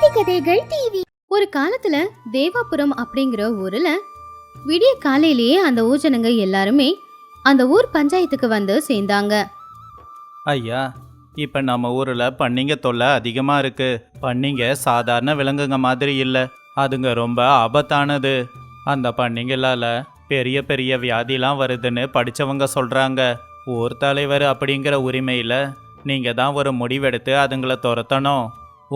நீதி கதைகள் டிவி ஒரு காலத்துல தேவாபுரம் அப்படிங்கிற ஊர்ல விடிய காலையிலேயே அந்த ஊஜனங்க எல்லாருமே அந்த ஊர் பஞ்சாயத்துக்கு வந்து சேர்ந்தாங்க. ஐயா இப்போ நம்ம ஊரில் பன்னிங்க தொல்லை அதிகமாக இருக்கு. பன்னிங்க சாதாரண விலங்குங்க மாதிரி இல்லை. அதுங்க ரொம்ப ஆபத்தானது. அந்த பன்னிங்களால பெரிய பெரிய வியாதிலாம் வருதுன்னு படித்தவங்க சொல்கிறாங்க ஊர் தலைவர் அப்படிங்கிற உரிமையில் நீங்கள் தான் ஒரு முடிவெடுத்து அதுங்கள துரத்தணும்.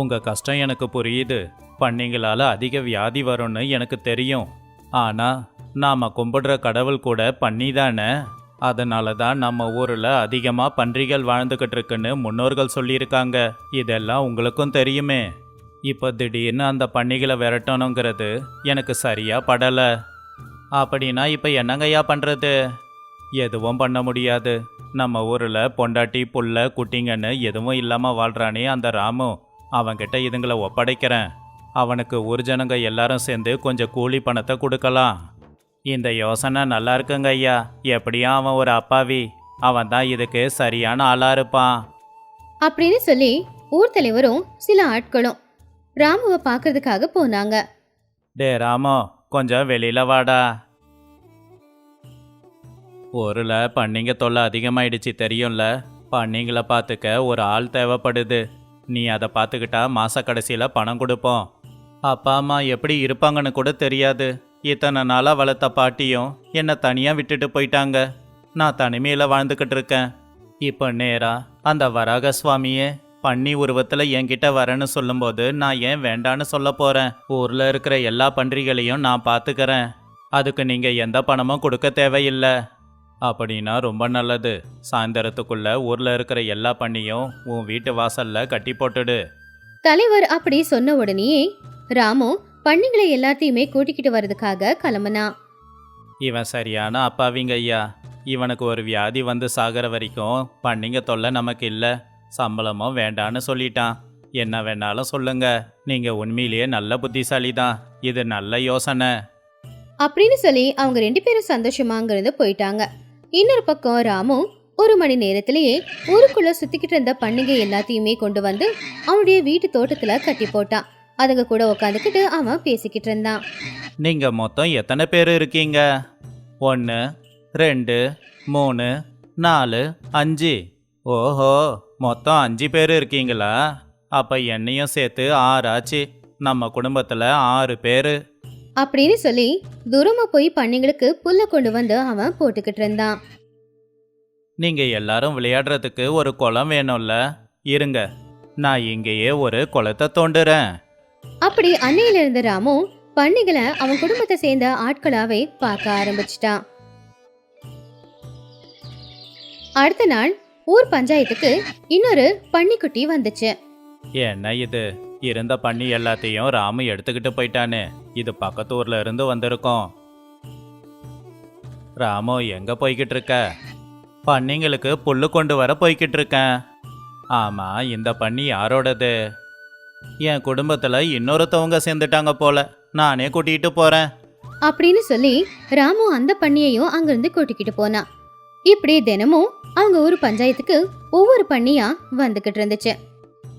உங்கள் கஷ்டம் எனக்கு புரியுது. பன்னிங்களால் அதிக வியாதி வரும்னு எனக்கு தெரியும். ஆனால் நாம் கும்பிடுற கடவுள் கூட பன்னி தானே? அதனால தான் நம்ம ஊரில் அதிகமாக பன்றிகள் வாழ்ந்துக்கிட்டு இருக்குன்னு முன்னோர்கள் சொல்லியிருக்காங்க. இதெல்லாம் உங்களுக்கும் தெரியுமே. இப்போ திடீர்னு அந்த பன்னிகளை விரட்டணுங்கிறது எனக்கு சரியாக படலை. அப்படின்னா இப்போ என்னங்கய்யா பண்ணுறது எதுவும் பண்ண முடியாது. நம்ம ஊரில் பொண்டாட்டி புள்ள குட்டிங்கன்னு எதுவும் இல்லாமல் வாழ்கிறானே அந்த ராமு. அவன்கிட்ட இதுங்களை ஒப்படைக்கிறேன். அவனுக்கு ஊர் ஜனங்க எல்லாரும் சேர்ந்து கொஞ்சம் கூலி பணத்தை கொடுக்கலாம். இந்த யோசனை நல்லா இருக்குங்க ஐயா. எப்படியும் அவன் ஒரு அப்பாவி. அவன் தான் இதுக்கு சரியான ஆளா இருப்பான். அப்படின்னு சொல்லி ஊர் தலைவரும் சில ஆட்களும் ராமுவை பார்க்கறதுக்காக போனாங்க. டே ராமோ கொஞ்சம் வெளியில வாடா. ஊரில் பன்னிங்க தொல்லை அதிகமாயிடுச்சு தெரியும்ல. பன்னிங்களை பார்த்துக்க ஒரு ஆள் தேவைப்படுது. நீ அதை பார்த்துக்கிட்டா மாச கடைசியில் பணம் கொடுப்போம். அப்பா அம்மா எப்படி இருப்பாங்கன்னு கூட தெரியாது. இத்தனை நாளாக வளர்த்த பாட்டியும் என்னை தனியாக விட்டுட்டு போயிட்டாங்க. நான் தனிமையில் வாழ்ந்துக்கிட்டு இருக்கேன். இப்போ நேரா அந்த வராக சுவாமியே பன்னி உருவத்தில் என்கிட்ட வரேன்னு சொல்லும்போது நான் ஏன் வேண்டான்னு சொல்ல போகிறேன் ஊரில் இருக்கிற எல்லா பன்றிகளையும் நான் பார்த்துக்கிறேன். அதுக்கு நீங்கள் எந்த பணமும் கொடுக்க தேவையில்லை. அப்படின்னா ரொம்ப நல்லது. சாயந்தரத்துக்குள்ள ஊரில் இருக்கிற எல்லா பன்னியும் உன் வீட்டு வாசல்ல கட்டி போட்டுடு. தலைவர் அப்படி சொன்ன உடனேயே ராமு பண்ணிங்களை எல்லாத்தையுமே கூட்டிக்கிட்டு வர்றதுக்காக கிளம்புனா. இவன் சரியான அப்பாவிங்க ஐயா. இவனுக்கு ஒரு வியாதி வந்து சாகிற வரைக்கும் பன்னிங்க தொல்லை நமக்கு இல்லை. சம்பளமும் வேண்டான்னு சொல்லிட்டான். என்ன வேணாலும் சொல்லுங்க. நீங்க உண்மையிலேயே நல்ல புத்திசாலி தான் இது நல்ல யோசனை. அப்படின்னு சொல்லி அவங்க ரெண்டு பேரும் சந்தோஷமா அங்கிருந்து போயிட்டாங்க. இன்னொரு பக்கம் ராமு ஒரு மணி நேரத்திலேயே ஊருக்குள்ள சுத்திக்கிட்டு இருந்த பண்டிகை எல்லாத்தையுமே கொண்டு வந்து அவனுடைய வீட்டு தோட்டத்துல கட்டி போட்டான். அதுங்க கூட உட்காந்துக்கிட்டு அவன் பேசிக்கிட்டு இருந்தான். நீங்க மொத்தம் எத்தனை பேர் இருக்கீங்க? ஒன்று ரெண்டு மூணு நாலு அஞ்சு. ஓஹோ மொத்தம் அஞ்சு பேர் இருக்கீங்களா? அப்போ என்னையும் சேர்த்து ஆறு ஆச்சு நம்ம குடும்பத்தில் ஆறு பேர். அப்படின்னு சொல்லி தூரமா போய் பண்ணிங்களுக்கு புல்ல கொண்டு வந்து அவன் போட்டுக்கிட்டு இருந்தான். நீங்கள் எல்லாரும் விளையாடுறதுக்கு ஒரு குளம் வேணும்ல. இருங்க நான் இங்கேயே ஒரு குளத்தை தோண்டுறேன். அப்படி அன்னையில இருந்த ராமு பண்ணிகளை அவன் குடும்பத்தை சேர்ந்த ஆட்களாவே பார்க்க ஆரம்பிச்சிட்டான். அடுத்த நாள் ஊர் பஞ்சாயத்துக்கு இன்னொரு பன்னிக்குட்டி வந்துச்சு. என்ன இது? இருந்த பண்ணி எல்லாத்தையும் ராமு எடுத்துக்கிட்டு போயிட்டானே. இது பக்கத்து ஊர்ல இருந்து வந்திருக்கோம். ராமு எங்க போய்கிட்டு இருக்க? பன்னிங்களுக்கு புல்லு கொண்டு வர போய்கிட்டு இருக்கேன். ஆமா இந்த பண்ணி யாரோடது? என் குடும்பத்துல இன்னொருத்தவங்க சேர்ந்துட்டாங்க போல. நானே கூட்டிகிட்டு போறேன். அப்படின்னு சொல்லி ராமு அந்த பண்ணியையும் அங்கிருந்து கூட்டிக்கிட்டு போனான் இப்படி தினமும் அவங்க ஊர் பஞ்சாயத்துக்கு ஒவ்வொரு பண்ணியா வந்துகிட்டு இருந்துச்சு.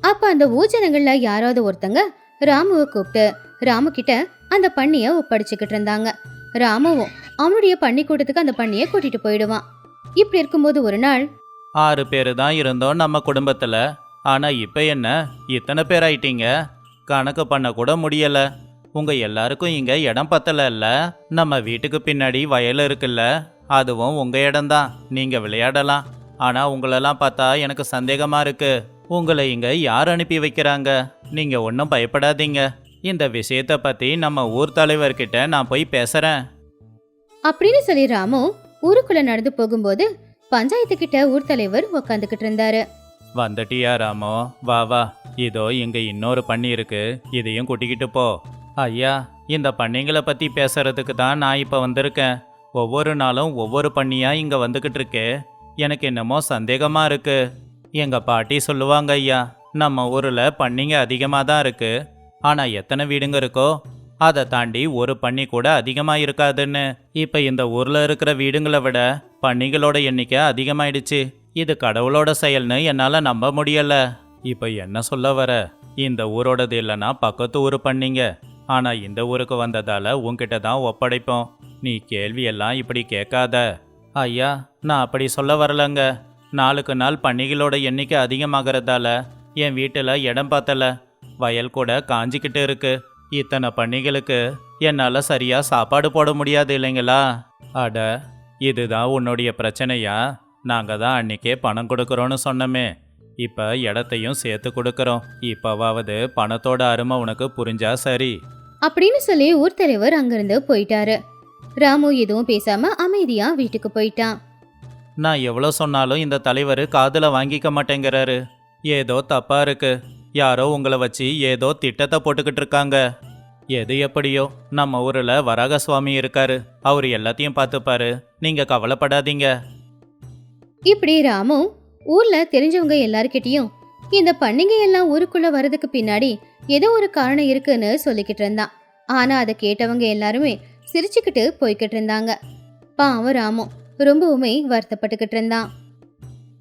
அப்ப அந்த ஊஜனங்கள்ல யாராவது ஒருத்தங்க ராமுவை கூப்பிட்டு ராமு கிட்ட அந்த பண்ணிய ஒப்படைச்சுக்கிட்டு இருந்தாங்க. ராமுவும் அவனுடைய பண்ணி கூட்டத்துக்கு அந்த பண்ணிய கூட்டிட்டு போயிடுவான். இப்படி இருக்கும்போது ஒரு நாள் ஆறு பேர் தான் இருந்தோம் நம்ம குடும்பத்துல. ஆனா இப்ப என்ன? இத்தனை பேர் ஆயிட்டீங்க. கணக்கு பண்ண கூட முடியல. உங்க எல்லாருக்கும் இங்க இடம் பத்தல நம்ம வீட்டுக்கு பின்னாடி வயல் இருக்குல்ல. அதுவும் உங்க இடம்தான். நீங்க விளையாடலாம். ஆனா உங்களெல்லாம் பார்த்தா எனக்கு சந்தேகமா இருக்கு. உங்களை இங்க யார் அனுப்பி வைக்கிறாங்க? நீங்க ஒன்றும் பயப்படாதீங்க. இந்த விஷயத்தை பத்தி நம்ம ஊர் தலைவர்கிட்ட நான் போய் பேசுறேன். அப்படின்னு சொல்லி ராமு ஊருக்குள்ள நடந்து போகும்போது பஞ்சாயத்து கிட்ட ஊர் தலைவர் உக்காந்துக்கிட்டு இருந்தாரு. வந்துட்டியா ராமோ? வா வா. இதோ இங்க இன்னொரு பண்ணி இருக்கு. இதையும் கூட்டிக்கிட்டு போ. ஐயா இந்த பண்ணிங்களை பத்தி பேசுறதுக்கு தான் நான் இப்ப வந்திருக்கேன். ஒவ்வொரு நாளும் ஒவ்வொரு பண்ணியா இங்க வந்துகிட்டு இருக்கே. எனக்கு என்னமோ சந்தேகமா இருக்கு. எங்கள் பாட்டி சொல்லுவாங்க ஐயா நம்ம ஊரில் பண்ணிங்க அதிகமாக தான் இருக்குது ஆனால் எத்தனை வீடுங்க இருக்கோ அதை தாண்டி ஒரு பண்ணி கூட அதிகமாக இருக்காதுன்னு. இப்போ இந்த ஊரில் இருக்கிற வீடுங்களை விட பண்ணிகளோட எண்ணிக்கை அதிகமாயிடுச்சு. இது கடவுளோட செயல்னு என்னால் நம்ப முடியலை. இப்போ என்ன சொல்ல வர? இந்த ஊரோடது இல்லைன்னா பக்கத்து ஊர் பண்ணிங்க. ஆனால் இந்த ஊருக்கு வந்ததால் உன்கிட்ட தான் ஒப்படைப்போம். நீ கேள்வியெல்லாம் இப்படி கேட்காத. ஐயா நான் அப்படி சொல்ல வரலங்க. நாளுக்கு நாள் பண்டிகளோட எண்ணிக்கை அதிகமாகறதால என் வீட்டில் இடம் பார்த்தல வயல் கூட காஞ்சிக்கிட்டு இருக்கு. இத்தனை பண்டிகளுக்கு என்னால் சரியாக சாப்பாடு போட முடியாது இல்லைங்களா? அட இதுதான் உன்னுடைய பிரச்சனையா? நாங்கள் தான் அன்னைக்கே பணம் கொடுக்குறோன்னு சொன்னோமே. இப்போ இடத்தையும் சேர்த்து கொடுக்குறோம். இப்போவாவது பணத்தோட அருமை உனக்கு புரிஞ்சா சரி. அப்படின்னு சொல்லி ஊர் தலைவர் அங்கிருந்து போயிட்டாரு. ராமு எதுவும் பேசாம அமைதியா வீட்டுக்கு போயிட்டான். நான் எவ்வளோ சொன்னாலும் இந்த தலைவர் காதில் வாங்கிக்க மாட்டேங்கிறாரு. ஏதோ தப்பா இருக்கு. யாரோ உங்களை வச்சு ஏதோ திட்டத்தை போட்டுக்கிட்டு இருக்காங்க. எது எப்படியோ நம்ம ஊரில் வராக சுவாமி இருக்காரு. அவர் எல்லாத்தையும் பார்த்துப்பாரு. நீங்கள் கவலைப்படாதீங்க. இப்படி ராமு ஊர்ல தெரிஞ்சவங்க எல்லார்கிட்டயும் இந்த பண்டிகை எல்லாம் ஊருக்குள்ள வர்றதுக்கு பின்னாடி ஏதோ ஒரு காரணம் இருக்குன்னு சொல்லிக்கிட்டு இருந்தான். ஆனா அதை கேட்டவங்க எல்லாருமே சிரிச்சுக்கிட்டு போய்கிட்டு இருந்தாங்க. பாவம் ராமு ரொம்பவுமே வருத்தப்பட்டுக்கிட்டு இருந்தான்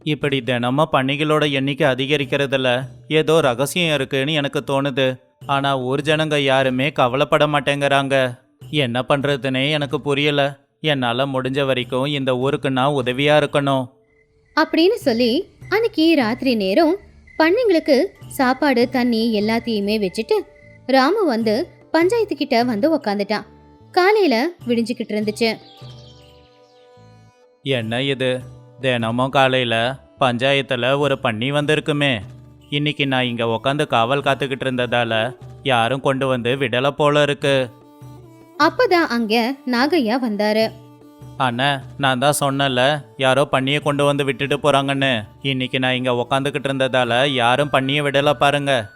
இப்படி தினமும் பண்டிகளோட எண்ணிக்கை அதிகரிக்கிறதுல ஏதோ ரகசியம் இருக்குன்னு எனக்கு தோணுது. ஆனா ஊர் ஜனங்க யாருமே கவலைப்பட மாட்டேங்கிறாங்க. என்ன பண்றதுனே எனக்கு புரியல. என்னால முடிஞ்ச வரைக்கும் இந்த ஊருக்கு நான் உதவியா இருக்கணும். அப்படின்னு சொல்லி அன்னைக்கு ராத்திரி நேரம் பண்ணைங்களுக்கு சாப்பாடு தண்ணி எல்லாத்தையுமே வச்சுட்டு ராமு வந்து பஞ்சாயத்து கிட்ட வந்து உக்காந்துட்டான். காலையில விடிஞ்சுக்கிட்டு இருந்துச்சு. என்ன இது? தினமும் காலையில பஞ்சாயத்துல ஒரு பண்ணி வந்திருக்குமே. இன்னைக்கு நான் இங்க உக்காந்து காவல் காத்துக்கிட்டு இருந்ததால யாரும் கொண்டு வந்து விடல போல இருக்கு. அப்பதான் அங்க நாகையா வந்தாரு. அண்ணா நான் தான் சொன்னல யாரோ பண்ணியை கொண்டு வந்து விட்டுட்டு போறாங்கன்னு. இன்னைக்கு நான் இங்க உக்காந்துக்கிட்டு இருந்ததால யாரும் பண்ணியை விடல பாருங்க.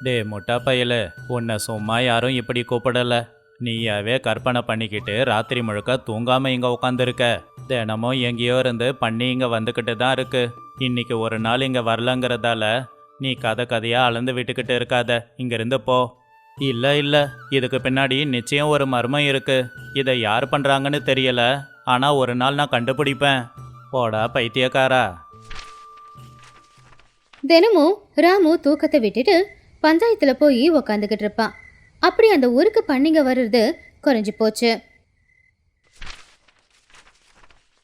டே முட்டா பயலு உன்னை சும்மா யாரும் இப்படி கூப்பிடல. நீயாவே கற்பனை பண்ணிக்கிட்டு ராத்திரி முழுக்க தூங்காம இங்க உட்காந்துருக்க தினமும் எங்கேயோ இருந்து பண்ணி இங்க வந்துக்கிட்டு தான் இருக்கு. இன்னைக்கு ஒரு நாள் இங்க வரலங்கிறதால நீ கதை கதையா அளந்து விட்டுக்கிட்டு இருக்காத. இங்கிருந்து போ. இல்ல இல்ல. இதுக்கு பின்னாடி நிச்சயம் ஒரு மர்மம் இருக்கு. இதை யார் பண்றாங்கன்னு தெரியல. ஆனா ஒரு நாள் நான் கண்டுபிடிப்பேன். போடா பைத்தியக்காரா. தினமும் ராமு தூக்கத்தை விட்டுட்டு பஞ்சாயத்துல போய் உக்காந்துக்கிட்டு இருப்பான். அப்படி அந்த ஊருக்கு பண்ணிங்க வர்றது குறைஞ்சு போச்சு.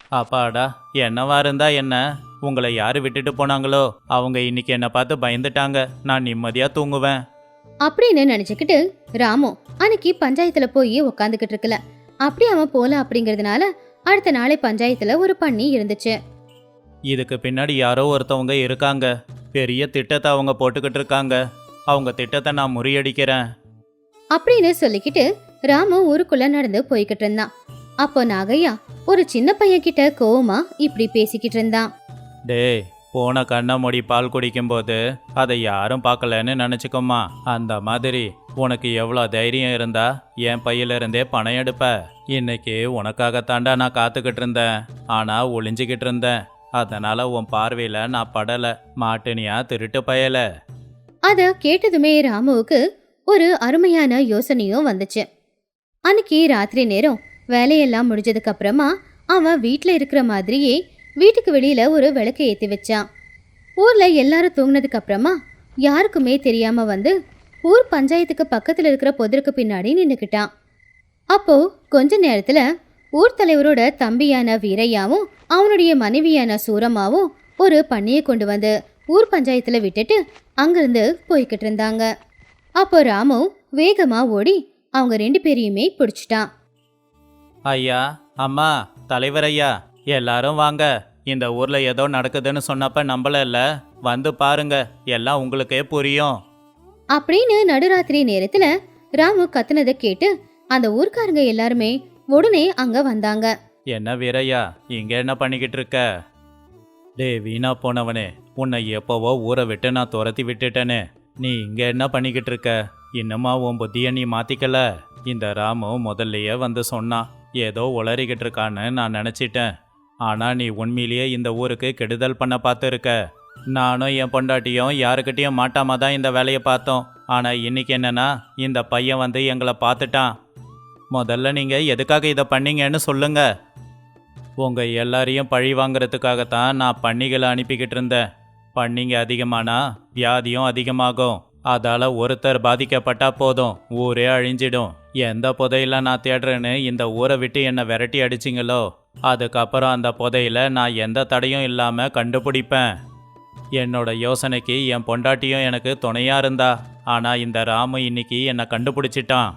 அப்பாடா என்னவா இருந்தா என்ன? உங்களை யாரு விட்டுட்டு போனாங்களோ அவங்க இன்னைக்கு என்னை பார்த்து பயந்துட்டாங்க. நான் நிம்மதியா தூங்குவேன். அப்படின்னு நினைச்சுக்கிட்டு ராமு அன்னைக்கு பஞ்சாயத்துல போய் உக்காந்துக்கிட்டு இருக்கல. அப்படி அவன் போல அப்படிங்கறதுனால அடுத்த நாளை பஞ்சாயத்துல ஒரு பண்ணி இருந்துச்சு. இதுக்கு பின்னாடி யாரோ ஒருத்தவங்க இருக்காங்க. பெரிய திட்டத்தை அவங்க போட்டுக்கிட்டு இருக்காங்க. அவங்க திட்டத்தை நான் முறியடிக்கிறேன். அப்படின்னு சொல்லிக்கிட்டு ராமு ஊருக்குள்ள நடந்து போய்கிட்டு இருந்தான். அப்போ நாகையா ஒரு சின்ன பையன் கிட்ட கோவமா இப்படி பேசிக்கிட்டு இருந்தான். டேய் போன கண்ணை மூடி பால் குடிக்கும்போது அதை யாரும் பார்க்கலன்னு நினச்சிக்கோமா அந்த மாதிரி உனக்கு எவ்வளோ தைரியம் இருந்தா என் பையில இருந்தே பணம் எடுப்ப. இன்னைக்கு உனக்காகத்தாண்டா நான் காத்துக்கிட்டு இருந்தேன். ஆனா ஒளிஞ்சுக்கிட்டு இருந்தேன். அதனால உன் பார்வையில நான் படல. மாட்டினியா திருட்டு பயல. அத கேட்டதுமே ராமுவுக்கு ஒரு அருமையான யோசனையும் வந்துச்சு. அன்னைக்கு ராத்திரி நேரம் வேலையெல்லாம் முடிஞ்சதுக்கு அப்புறமா அவன் வீட்டில் இருக்கிற மாதிரியே வீட்டுக்கு வெளியில் ஒரு விளக்கு ஏற்றி வச்சான். ஊரில் எல்லாரும் தூங்கினதுக்கு அப்புறமா யாருக்குமே தெரியாமல் வந்து ஊர் பஞ்சாயத்துக்கு பக்கத்தில் இருக்கிற பொதிருக்கு பின்னாடி நின்றுக்கிட்டான் அப்போ கொஞ்ச நேரத்தில் ஊர் தலைவரோட தம்பியான வீரையாவும் அவனுடைய மனைவியான சூரமாவும் ஒரு பண்ணியை கொண்டு வந்து ஊர் பஞ்சாயத்தில் விட்டுட்டு அங்கிருந்து போய்கிட்டு இருந்தாங்க. அப்போ ராமு வேகமா ஓடி அவங்க ரெண்டு பேரையுமே பிடிச்சிட்டான் ஐயா அம்மா தலைவர் ஐயா எல்லாரும் வாங்க. இந்த ஊர்ல ஏதோ நடக்குதுன்னு சொன்னப்ப நம்பல வந்து பாருங்க எல்லாம் உங்களுக்கே புரியும். அப்படின்னு நடுராத்திரி நேரத்துல ராமு கத்துனதை கேட்டு அந்த ஊர்க்காரங்க எல்லாருமே உடனே அங்க வந்தாங்க. என்ன வீரையா இங்க என்ன பண்ணிக்கிட்டு இருக்க? டே வீணா போனவனே உன்னை எப்போவோ ஊரை விட்டு நான் துரத்தி விட்டுட்டேனே. நீ இங்க என்ன பண்ணிக்கிட்டு இருக்க? இன்னுமா உன் புத்திய நீ மாத்திக்கல? இந்த ராமு முதல்லையே வந்து சொன்னான் ஏதோ உளறிக்கிட்டு இருக்கான்னு நான் நினச்சிட்டேன். ஆனா நீ உண்மையிலேயே இந்த ஊருக்கு கெடுதல் பண்ண பார்த்துருக்க. நானும் என் பொண்டாட்டியும் யாருக்கிட்டேயும் மாட்டாம தான் இந்த வேலையை பார்த்தோம். ஆனா இன்னைக்கு என்னன்னா இந்த பையன் வந்து எங்களை பார்த்துட்டான். முதல்ல நீங்க எதுக்காக இதை பண்ணீங்கன்னு சொல்லுங்க. உங்க எல்லாரையும் பழி வாங்குறதுக்காகத்தான் நான் பண்ணிகளை அனுப்பிக்கிட்டு இருந்தேன். பண்ணிங்க அதிகமானா வியாதியும் அதிகமாகும். அதால ஒருத்தர் பாதிக்கப்பட்டா போதும். ஊரே அழிஞ்சிடும். எந்த புதையில நான் தேடுறேன்னு இந்த ஊரை விட்டு என்னை விரட்டி அடிச்சிங்களோ? அதுக்கப்புறம் அந்த புதையில நான் எந்த தடையும் இல்லாம கண்டுபிடிப்பேன். என்னோட யோசனைக்கு என் பொண்டாட்டியும் எனக்கு துணையா இருந்தா. ஆனா இந்த ராமு இன்னைக்கு என்னை கண்டுபிடிச்சிட்டான்.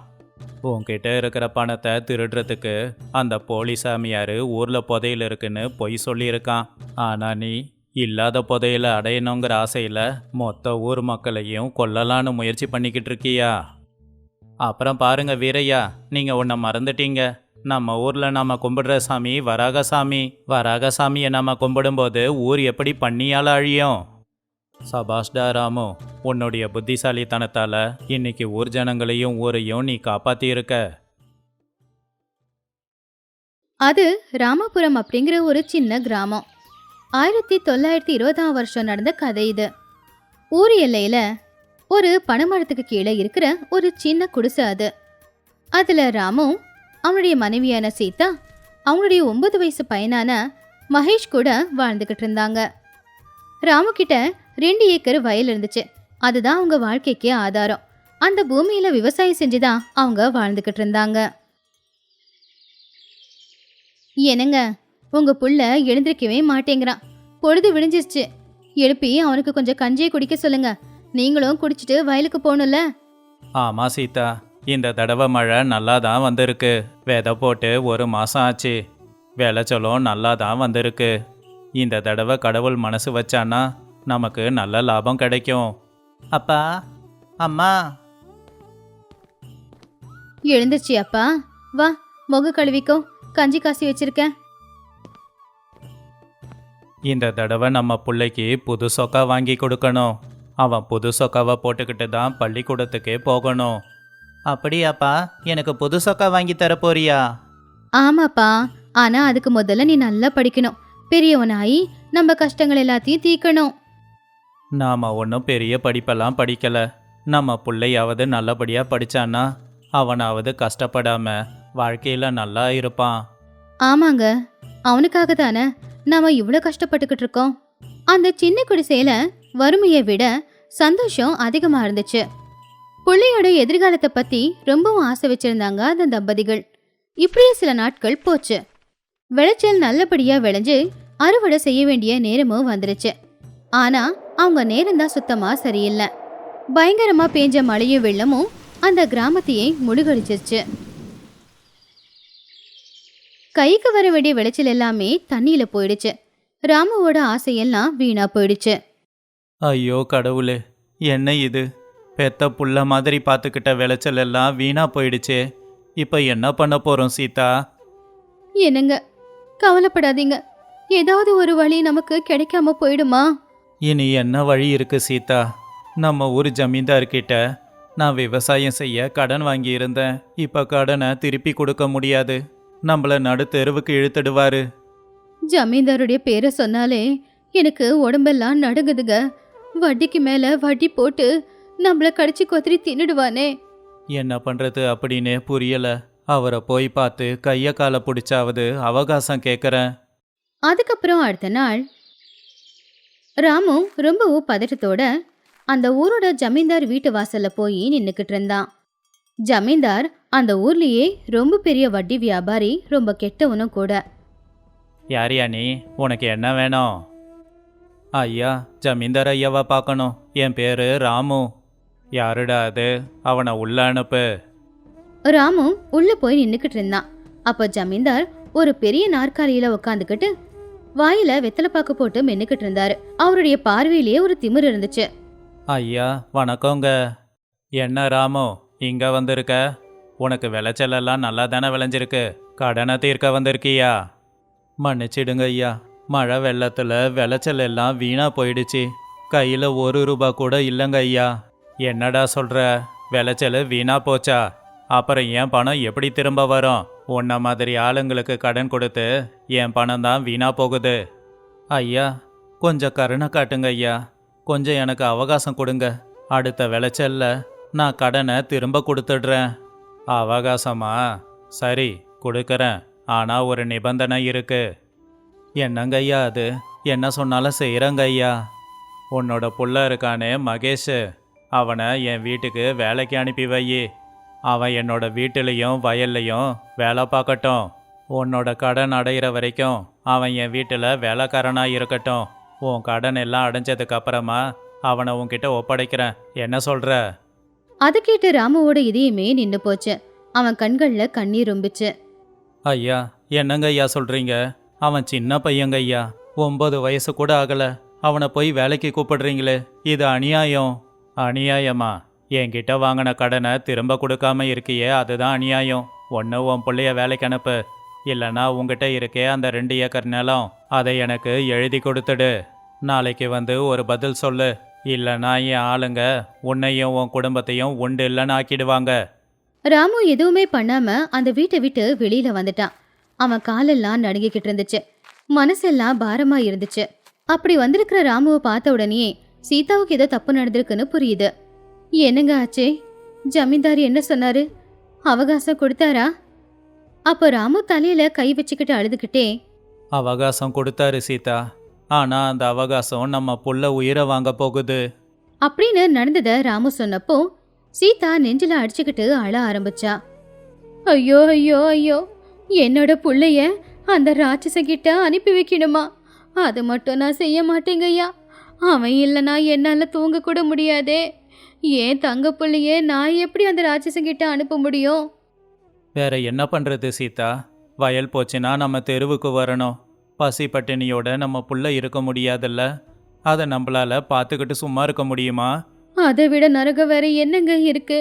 உன்கிட்ட இருக்கிற பணத்தை திருடுறதுக்கு அந்த போலீஸ் சாமியார் ஊரில் புதையில இருக்குன்னு பொய் சொல்லியிருக்கான். ஆனா நீ இல்லாத புதையில அடையணுங்கிற ஆசையில் மொத்த ஊர் மக்களையும் கொல்லலான்னு முயற்சி பண்ணிக்கிட்டு இருக்கியா? அப்புறம் பாருங்க வீரையா நீங்கள் உன்னை மறந்துட்டீங்க. நம்ம ஊரில் நம்ம கும்பிடுற சாமி வராகசாமி. சாமி நாம் சாமியை நம்ம கும்பிடும்போது ஊர் எப்படி பண்ணியால் அழியும்? சபாஷ்டா ராமு உன்னுடைய புத்திசாலித்தனத்தால் இன்னைக்கு ஊர் ஜனங்களையும் ஊரையும் நீ காப்பாற்றியிருக்க அது ராமபுரம் அப்படிங்கிற ஒரு சின்ன கிராமம். ஆயிரத்தி தொள்ளாயிரத்தி இருபதாம் வருஷம் நடந்த கதை இது. ஊர் எல்லையில ஒரு பனைமரத்துக்கு கீழே இருக்கிற ஒரு சின்ன குடிசை அது. அதுல ராமு அவனுடைய மனைவியான சீதா அவனுடைய ஒன்பது வயசு பையனான மகேஷ் கூட வாழ்ந்துகிட்டு இருந்தாங்க. ராமு கிட்ட ரெண்டு ஏக்கர் வயல் இருந்துச்சு. அதுதான் அவங்க வாழ்க்கைக்கு ஆதாரம். அந்த பூமியில விவசாயம் செஞ்சுதான் அவங்க வாழ்ந்துகிட்டு இருந்தாங்க. என்னங்க? உங்க புள்ள எழுந்திருக்கவே மாட்டேங்கிறான். பொழுது விடிஞ்சிருச்சு. எழுப்பி அவனுக்கு கொஞ்சம் கஞ்சியை குடிக்க சொல்லுங்க. நீங்களும் குடிச்சிட்டு வயலுக்கு போகணும்ல? ஆமா சீதா. இந்த தடவை மழை நல்லா தான் வந்திருக்கு. விதை போட்டு ஒரு மாசம் ஆச்சு. விளைச்சலும் நல்லா தான் வந்திருக்கு. இந்த தடவை கடவுள் மனசு வச்சானா நமக்கு நல்ல லாபம் கிடைக்கும். அப்பா அம்மா. எழுந்துருச்சு அப்பா வா முக கழுவிக்கோ. கஞ்சி காசி வச்சிருக்கேன். இந்த தடவை நம்ம பிள்ளைக்கு புது சொக்கா வாங்கி கொடுக்கணும். அவன் புது சொக்காவை போட்டுக்கிட்டு தான் பள்ளிக்கூடத்துக்கே போகணும். அப்படியாப்பா எனக்கு புது சொக்கா வாங்கி தர போறியா ஆமாப்பா ஆனா அதுக்கு முதல்ல நீ நல்லா படிக்கணும். பெரியவனாயி நம்ம கஷ்டங்கள் எல்லாத்தையும் தீக்கணும் நாம ஒன்றும் பெரிய படிப்பெல்லாம் படிக்கல. நம்ம பிள்ளையாவது நல்லபடியா படிச்சான்னா அவனாவது கஷ்டப்படாம வாழ்க்கையில நல்லா இருப்பான். ஆமாங்க. அவனுக்காக தானே நாம இவ்வளோ கஷ்டப்பட்டுக்கிட்டு இருக்கோம்? அந்த சின்ன குடிசையில வறுமையை விட சந்தோஷம் அதிகமா இருந்துச்சு. பிள்ளையோட எதிர்காலத்தை பத்தி ரொம்பவும் ஆசை வச்சிருந்தாங்க அந்த தம்பதிகள். இப்படியே சில நாட்கள் போச்சு. விளைச்சல் நல்லபடியா விளைஞ்சு அறுவடை செய்ய வேண்டிய நேரமும் வந்துருச்சு. ஆனா அவங்க நேரம்தான் சுத்தமா சரியில்லை. பயங்கரமா பேஞ்ச மழையும் வெள்ளமும் அந்த கிராமத்தையே முழுகடிச்சிருச்சு. கைக்கு வர வேண்டிய விளைச்சல் எல்லாமே தண்ணியில போயிடுச்சு. ராமுவோட ஆசையெல்லாம் வீணா போயிடுச்சு. ஐயோ கடவுளே என்ன இது? பெத்த புள்ள மாதிரி பார்த்துக்கிட்ட விளைச்சல் எல்லாம் வீணா போயிடுச்சே. இப்போ என்ன பண்ண போறோம் சீதா? என்னங்க கவலைப்படாதீங்க. ஏதாவது ஒரு வழி நமக்கு கிடைக்காம போயிடுமா? இனி என்ன வழி இருக்கு சீதா? நம்ம ஊர் ஜமீன்தார்கிட்ட நான் விவசாயம் செய்ய கடன் வாங்கியிருந்தேன். இப்போ கடனை திருப்பி கொடுக்க முடியாது. நம்மள நடு தெருவுக்கு இழுத்துடுவாரு. ஜமீன்தாருடைய பேரை சொன்னாலே எனக்கு உடம்பெல்லாம் நடுங்குதுங்க. வட்டிக்கு மேல வட்டி போட்டு நம்மள கடிச்சு கொத்திரி தின்னுடுவானே. என்ன பண்றது அப்படின்னு புரியல. அவரை போய் பார்த்து கைய காலை பிடிச்சாவது அவகாசம் கேட்குறேன் அதுக்கப்புறம் அடுத்த நாள் ராமு ரொம்பவும் பதட்டத்தோட அந்த ஊரோட ஜமீன்தார் வீட்டு வாசல்ல போய் நின்னுக்கிட்டு இருந்தான். ஜமீன்தார் அந்த ஊர்லயே ரொம்ப பெரிய வட்டி வியாபாரி ரொம்ப கெட்டவனும் கூட. யாரியா நீ? உனக்கு என்ன வேணும்? ஐயா ஜமீன்தார் ஐயாவை பார்க்கணும். என் பேரு ராமு. யாருடா அது? அவனை உள்ள அனுப்பு. ராமு உள்ள போய் நின்னுக்கிட்டு இருந்தான். அப்போ ஜமீன்தார் ஒரு பெரிய நாற்காலியில உட்காந்துக்கிட்டு வாயில வெத்தலைப்பாக்கு போட்டு மென்னுக்கிட்டு இருந்தாரு. அவருடைய பார்வையிலேயே ஒரு திமிரு இருந்துச்சு. ஐயா வணக்கங்க. என்ன ராமு இங்க வந்திருக்க? உனக்கு விளைச்சலெல்லாம் நல்லா தானே விளைஞ்சிருக்கு? கடனை தீர்க்க வந்திருக்கியா? மன்னிச்சிடுங்க ஐயா. மழை வெள்ளத்தில் விளைச்சல் எல்லாம் வீணாக போயிடுச்சு. கையில் ஒரு ரூபா கூட இல்லைங்க ஐயா. என்னடா சொல்கிற விளைச்சல் வீணாக போச்சா? அப்புறம் என் பணம் எப்படி திரும்ப வரும்? உன்ன மாதிரி ஆளுங்களுக்கு கடன் கொடுத்து என் பணம் தான் வீணாக போகுது. ஐயா கொஞ்சம் கருணை காட்டுங்க ஐயா. கொஞ்சம் எனக்கு அவகாசம் கொடுங்க. அடுத்த விளைச்சலில் நான் கடனை திரும்ப கொடுத்துடுறேன். அவகாசமா? சரி கொடுக்கறேன். ஆனால் ஒரு நிபந்தனை இருக்கு. என்னங்கய்யா அது? என்ன சொன்னாலும் செய்கிறங்கய்யா உன்னோட புள்ள இருக்கானே மகேஷ். அவனை என் வீட்டுக்கு வேலைக்கு அனுப்பி வை. அவன் என்னோட வீட்டிலையும் வயல்லையும் வேலை பார்க்கட்டும். உன்னோட கடன் அடையிற வரைக்கும் அவன் என் வீட்டில் வேலைக்காரனாக இருக்கட்டும். உன் கடன் எல்லாம் அடைஞ்சதுக்கப்புறமா அவனை உன்கிட்ட ஒப்படைக்கிறேன். என்ன சொல்கிற அதை கேட்டு ராமுவோட இதயமே நின்று போச்சு. அவன் கண்கள்ல கண்ணீர் ரொம்பிச்சு. ஐயா என்னங்க ஐயா சொல்றீங்க? அவன் சின்ன பையங்க ஐயா. ஒன்பது வயசு கூட ஆகல. அவனை போய் வேலைக்கு கூப்பிடுறீங்களே இது அநியாயம். அநியாயமா? என்கிட்ட வாங்கின கடனை திரும்ப கொடுக்காம இருக்கியே அதுதான் அநியாயம். ஒன்று உன் பிள்ளைய வேலைக்கு அனுப்பு. இல்லைன்னா உங்ககிட்ட இருக்கே அந்த ரெண்டு ஏக்கர் நிலம். அதை எனக்கு எழுதி கொடுத்துடு. நாளைக்கு வந்து ஒரு பதில் சொல்லு. இல்லைன்னா என் ஆளுங்க? உன்னையும் உன் குடும்பத்தையும் உண்டு இல்லைன்னு ஆக்கிடுவாங்க. ராமு எதுவுமே பண்ணாம அந்த வீட்டை விட்டு வெளியில வந்துட்டான். அவன் காலெல்லாம் நடுங்கிக்கிட்டு இருந்துச்சு. மனசெல்லாம் பாரமா இருந்துச்சு. அப்படி வந்திருக்கிற ராமுவை பார்த்த உடனே சீதாவுக்கு ஏதோ தப்பு நடந்திருக்குன்னு புரியுது. என்னங்க ஆச்சே? ஜமீன்தார் என்ன சொன்னாரு? அவகாசம் கொடுத்தாரா? அப்போ ராமு தலையில கை வச்சுக்கிட்டு அழுதுகிட்டே அவகாசம் கொடுத்தாரு சீதா. ஆனா அந்த அவகாசம் நம்ம புள்ள உயிரை வாங்க போகுது. அப்படின்னு நடந்தத ராமு சொன்னப்போ சீதா நெஞ்சில அடிச்சுக்கிட்டு அழ ஆரம்பிச்சா. ஐயோ ஐயோ ஐயோ என்னோட புள்ளைய அந்த ராட்சசங்கிட்ட அனுப்பி வைக்கணுமா? அது மட்டும் நான் செய்ய மாட்டேங்கய்யா அவன் இல்லைனா என்னால் தூங்க கூட முடியாதே. ஏன் தங்க புள்ளைய நான் எப்படி அந்த ராட்சசங்கிட்ட அனுப்ப முடியும்? வேற என்ன பண்றது சீதா? வயல் போச்சுன்னா நம்ம தெருவுக்கு வரணும். பசி பட்டினியோட நம்ம புள்ள இருக்க முடியாதுல்ல? அதை நம்மளால பார்த்துக்கிட்டு சும்மா இருக்க முடியுமா? அதை விட நரகம் வேற என்னங்க இருக்கு?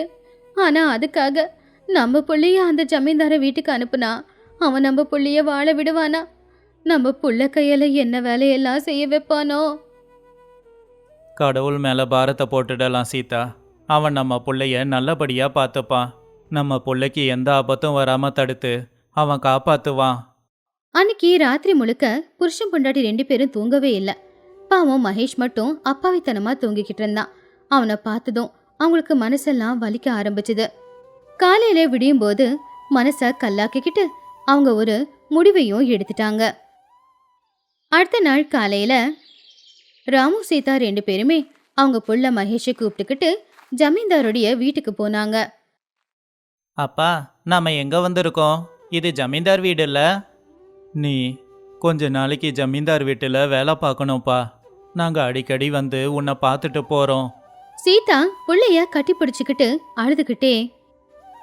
ஆனா அதுக்காக நம்ம புள்ளைய அந்த ஜமீன்தார வீட்டுக்கு அனுப்புனா அவன் நம்ம புள்ளைய வாழ விடுவானா? நம்ம புள்ள கையில என்ன வேலையெல்லாம் செய்ய வைப்பானோ? கடவுள் மேல பாரத்தை போட்டுடலாம் சீதா. அவன் நம்ம புள்ளைய நல்லபடியா பார்த்துப்பான் நம்ம புள்ளைக்கு எந்த ஆபத்தும் வராம தடுத்து அவன் காப்பாத்துவான். அன்னைக்கு ராத்திரி முழுக்க புருஷன் பொண்டாட்டி ரெண்டு பேரும் தூங்கவே இல்லை. பாவம் மகேஷ் மட்டும் அப்பாவித்தனமா தூங்கிக்கிட்டு இருந்தான். அவனை பார்த்ததும் அவங்களுக்கு மனசெல்லாம் வலிக்க ஆரம்பிச்சது. காலையில விடியும் போது மனச கல்லாக்கிக்கிட்டு அவங்க ஒரு முடிவையும் எடுத்துட்டாங்க. அடுத்த நாள் காலையில ராமு சீதா ரெண்டு பேருமே அவங்க புள்ள மகேஷை கூப்பிட்டுக்கிட்டு ஜமீன்தாருடைய வீட்டுக்கு போனாங்க. அப்பா நாம எங்க வந்திருக்கோம்? இது ஜமீன்தார் வீடு இல்லை? நீ கொஞ்ச நாளைக்கு ஜமீன்தார் வீட்டில் வேலை பார்க்கணும்ப்பா. நாங்கள் அடிக்கடி வந்து உன்னை பார்த்துட்டு போகிறோம் சீதா பிள்ளைய கட்டி பிடிச்சிக்கிட்டு அழுதுகிட்டே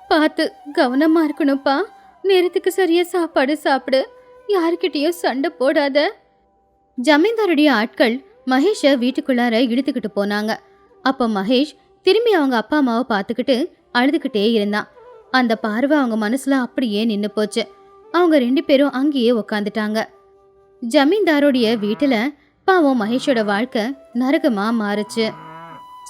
பார்த்து கவனமா இருக்கணும்ப்பா. நேரத்துக்கு சரியா சாப்பாடு சாப்பிடு. யாருக்கிட்டேயும் சண்டை போடாத. ஜமீன்தாருடைய ஆட்கள் மகேஷை வீட்டுக்குள்ளார இழுத்துக்கிட்டு போனாங்க. அப்போ மகேஷ் திரும்பி அவங்க அப்பா அம்மாவை பார்த்துக்கிட்டு அழுதுகிட்டே இருந்தான். அந்த பார்வை அவங்க மனசுல அப்படியே நின்று போச்சு. அவங்க ரெண்டு பேரும் அங்கேயே உக்காந்துட்டாங்க. ஜமீன்தாரோடைய வீட்டுல பாவம் மகேஷோட வாழ்க்கை நரகமா மாறுச்சு.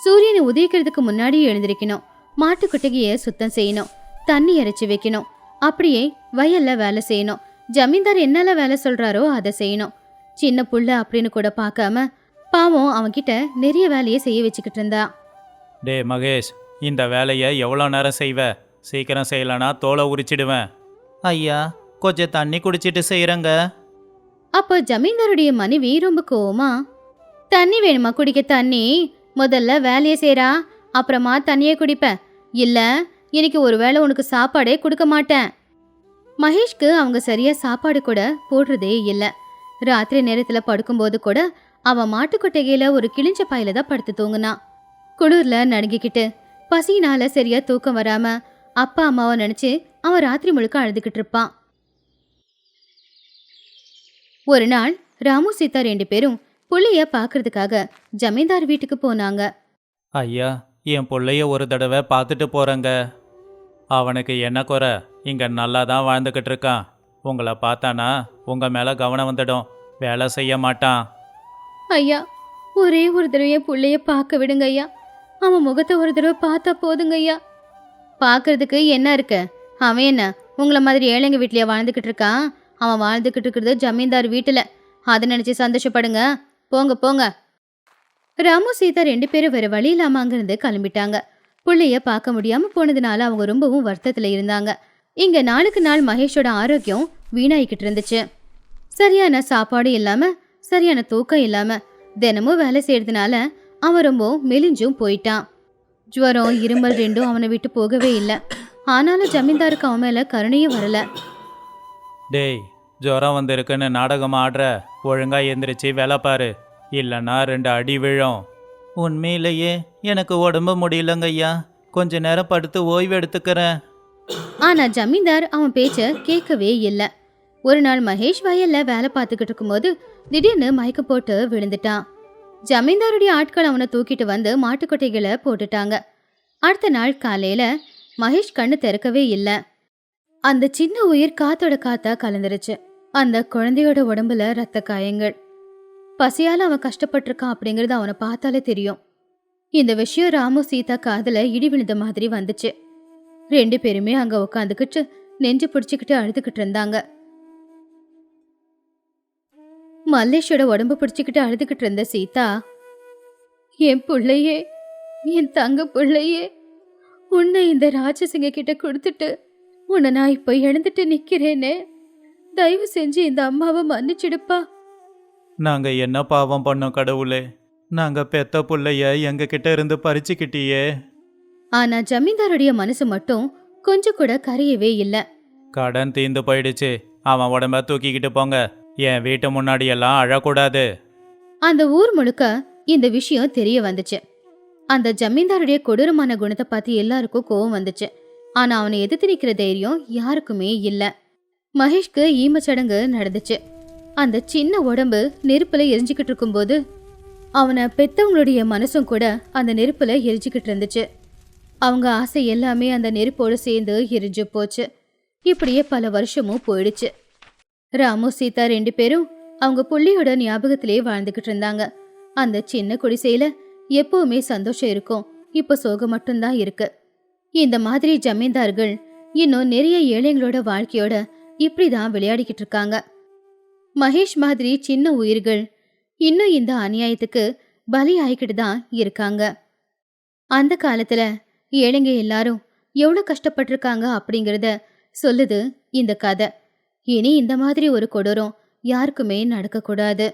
சூரியன் உதயிக்கிறதுக்கு முன்னாடி எழுந்திருக்கணும். மாட்டுக்குட்டிகைய சுத்தம் செய்யணும். தண்ணி இறைச்சி வைக்கணும். அப்படியே வயல்ல வேலை செய்யணும். ஜமீன்தார் என்னென்ன வேலை சொல்றாரோ அதை செய்யணும். சின்ன புள்ள அப்படின்னு கூட பார்க்காம பாவம் அவன்கிட்ட நிறைய வேலையை செய்ய வச்சுக்கிட்டு இருந்தா. டே மகேஷ் இந்த வேலையை எவ்வளோ நேரம் செய்வ? சீக்கிரம் செய்யலனா தோலை உரிச்சிடுவேன். ஐயா கொஞ்சம் தண்ணி குடிச்சிட்டு செய்கிறேங்க அப்போ ஜமீன்தாருடைய மனைவி ரொம்ப கோவமா தண்ணி வேணுமா குடிக்க தண்ணி? முதல்ல வேலையை செய்றா அப்புறமா தண்ணியே குடிப்ப. இல்ல இன்னைக்கு ஒருவேளை உனக்கு சாப்பாடே கொடுக்க மாட்டேன். மகேஷ்க்கு அவங்க சரியா சாப்பாடு கூட போடுறதே இல்லை. ராத்திரி நேரத்துல படுக்கும்போது கூட அவன் மாட்டுக்கொட்டைகையில ஒரு கிழிஞ்ச பாயில தான் படுத்து தூங்குனான் குளிர்ல நடுங்கிக்கிட்டு பசியினால சரியா தூக்கம் வராம அப்பா அம்மாவை நினைச்சு அவன் ராத்திரி முழுக்க அழுதுகிட்டு இருப்பான். ஒரு நாள் ராமு சீதா ரெண்டு பேரும் புள்ளைய பார்க்கறதுக்காக ஜமீன்தார் வீட்டுக்கு போனாங்க. ஐயா என் பிள்ளைய ஒரு தடவை பார்த்துட்டு போகிறேங்க அவனுக்கு என்ன குறை? இங்கே நல்லா தான் வாழ்ந்துக்கிட்டு இருக்கான். உங்களை பார்த்தானா உங்கள் மேலே கவனம் வந்துடும். வேலை செய்ய மாட்டான். ஐயா ஒரே ஒரு தடவை புள்ளைய பார்க்க விடுங்க ஐயா. அவன் முகத்தை ஒரு தடவை பார்த்தா போதுங்க ஐயா. பார்க்கறதுக்கு என்ன இருக்கு? அவன் என்ன உங்களை மாதிரி ஏழைங்க வீட்லயே வாழ்ந்துக்கிட்டு இருக்கான்? அவன் வாழ்ந்துக்கிட்டு இருக்கிறது ஜமீன்தார் வீட்டில். அதை நினச்சி சந்தோஷப்படுங்க. போங்க போங்க. ராமு சீதா ரெண்டு பேரும் வேற வழி இல்லாமல் அங்கிருந்து கிளம்பிட்டாங்க. பிள்ளைய பார்க்க முடியாம போனதுனால அவங்க ரொம்பவும் வருத்தத்தில் இருந்தாங்க. இங்க நாளுக்கு நாள் மகேஷோட ஆரோக்கியம் வீணாயிக்கிட்டு இருந்துச்சு. சரியான சாப்பாடு இல்லாம சரியான தூக்கம் இல்லாம தினமும் வேலை செய்யறதுனால அவன் ரொம்ப மெலிஞ்சும் போயிட்டான். ஜுவரம் இருமல் ரெண்டும் அவனை விட்டு போகவே இல்லை. ஆனாலும் ஜமீன்தாருக்கு அவன் மேல கருணையும் வரல. டேய் ஜுரம் வந்திருக்குன்னு நாடகம் ஆடுற ஒழுங்கா எந்திரிச்சு வேலை பாரு. இல்லைன்னா ரெண்டு அடி விழும். உண்மையிலேயே எனக்கு உடம்பு முடியலங்க ஐயா. கொஞ்ச நேரம் படுத்து ஓய்வு எடுத்துக்கிறேன். ஆனா ஜமீன்தார் அவன் பேச்ச கேட்கவே இல்லை. ஒரு நாள் மகேஷ் வயல்ல வேலை பார்த்துக்கிட்டு இருக்கும்போது திடீர்னு மயக்கம் போட்டு விழுந்துட்டான். ஜமீன்தாருடைய ஆட்கள் அவனை தூக்கிட்டு வந்து மாட்டுக்கொட்டைகளை போட்டுட்டாங்க. அடுத்த நாள் காலையில மகேஷ் கண்ணு திறக்கவே இல்லை. அந்த சின்ன உயிர் காத்தோட காத்தா கலந்துருச்சு. அந்த குழந்தையோட உடம்புல ரத்த காயங்கள். பசியால அவன் கஷ்டப்பட்டிருக்கான் அப்படிங்கறது அவனை பார்த்தாலே தெரியும். இந்த விஷயம் ராமு சீதா காதல இடி விழுந்த மாதிரி வந்துச்சு. ரெண்டு பேருமே அங்க உட்காந்துக்கிட்டு நெஞ்சு பிடிச்சுக்கிட்டு அழுதுகிட்டு இருந்தாங்க. மல்லேஷோட உடம்பு பிடிச்சுக்கிட்டு அழுதுகிட்டு இருந்த சீதா என் பிள்ளையே என் தங்க பிள்ளையே உன்னை இந்த ராட்சசிங்க கிட்ட கொடுத்துட்டு உன்னை நான் இப்போ இழந்துட்டு நிக்கிறேனே தயவு செஞ்சு இந்த அம்மாவை மன்னிச்சிடுப்பா. நாங்க என்ன பாவம் பண்ணோம் கடவுளே? நாங்க பெத்த புள்ளைய எங்க கிட்ட இருந்து பறிச்சுக்கிட்டியே. ஆனா ஜமீன்தாருடைய மனசு மட்டும் கொஞ்சம் கூட கரையவே இல்லை. கடன் தீந்து போயிடுச்சு. அவன் உடம்ப தூக்கிக்கிட்டு போங்க. என் வீட்டு முன்னாடி எல்லாம் அழக்கூடாது. அந்த ஊர் முழுக்க இந்த விஷயம் தெரிய வந்துச்சு. அந்த ஜமீன்தாருடைய கொடூரமான குணத்தை பார்த்து எல்லாருக்கும் கோவம் வந்துச்சு. ஆனா அவனை எதிர்த்து நிற்கிற தைரியம் யாருக்குமே இல்லை. மகேஷ்க்கு ஈமச்சடங்கு நடந்துச்சு. அந்த சின்ன உடம்பு நெருப்புல எரிஞ்சுக்கிட்டு இருக்கும்போது அவனை பெத்தவங்களுடைய மனசும் கூட அந்த நெருப்புல எரிஞ்சுக்கிட்டு இருந்துச்சு. அவங்க ஆசை எல்லாமே அந்த நெருப்போடு சேர்ந்து எரிஞ்சு போச்சு. இப்படியே பல வருஷமும் போயிடுச்சு. ராமு சீதா ரெண்டு பேரும் அவங்க புள்ளியோட ஞாபகத்திலே வாழ்ந்துகிட்டு இருந்தாங்க. அந்த சின்ன குடிசையில எப்பவுமே சந்தோஷம் இருக்கும். இப்போ சோகம் மட்டும்தான் இருக்கு. இந்த மாதிரி ஜமீன்தார்கள் இன்னும் நிறைய ஏழைங்களோட வாழ்க்கையோட இப்படிதான் விளையாடிக்கிட்டு இருக்காங்க. மகேஷ் மாதிரி சின்ன உயிர்கள் இன்னும் இந்த அநியாயத்துக்கு பலி தான் இருக்காங்க. அந்த காலத்துல ஏழைங்க எல்லாரும் எவ்வளோ கஷ்டப்பட்டிருக்காங்க அப்படிங்கிறத சொல்லுது இந்த கதை. இனி இந்த மாதிரி ஒரு கொடூரம் யாருக்குமே நடக்கக்கூடாது.